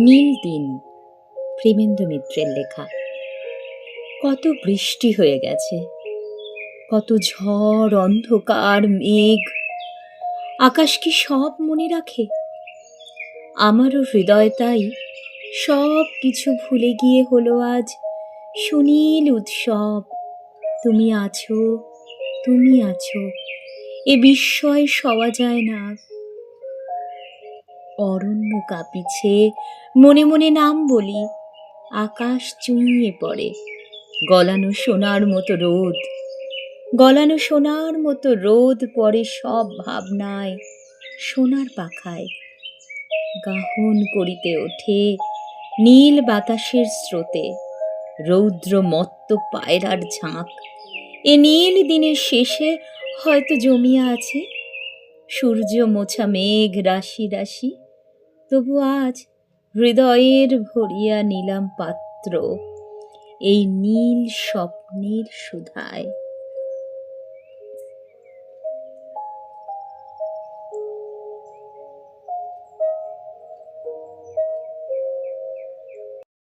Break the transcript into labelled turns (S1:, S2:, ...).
S1: নীল দিন প্রেমেন্দ্র মিত্রের লেখা। কত বৃষ্টি হয়ে গেছে, কত ঝড়, অন্ধকার, মেঘ। আকাশ কি সব মনে রাখে? আমারও হৃদয় তাই। সব কিছু ভুলে গিয়ে হলো আজ সুনীল উৎসব। তুমি আছো তুমি আছো, এ বিস্ময় সওয়া যায় না। অরণ্য কাঁপিছে, মনে মনে নাম বলি, আকাশ চুইয়ে পড়ে। গলানো সোনার মতো রোদ, গলানো সোনার মতো রোদ পড়ে সব ভাবনায়, সোনার পাখায়। গাহন করিতে ওঠে নীল বাতাসের স্রোতে, রৌদ্র মত্ত পায়রার ঝাঁক। এ নীল দিনের শেষে হয়তো জমিয়া আছে, সূর্য মোছা মেঘ রাশি রাশি। তবু আজ হৃদয়ের ভরিয়া নিলাম পাত্র এই নীল স্বপ্নের সুধায়।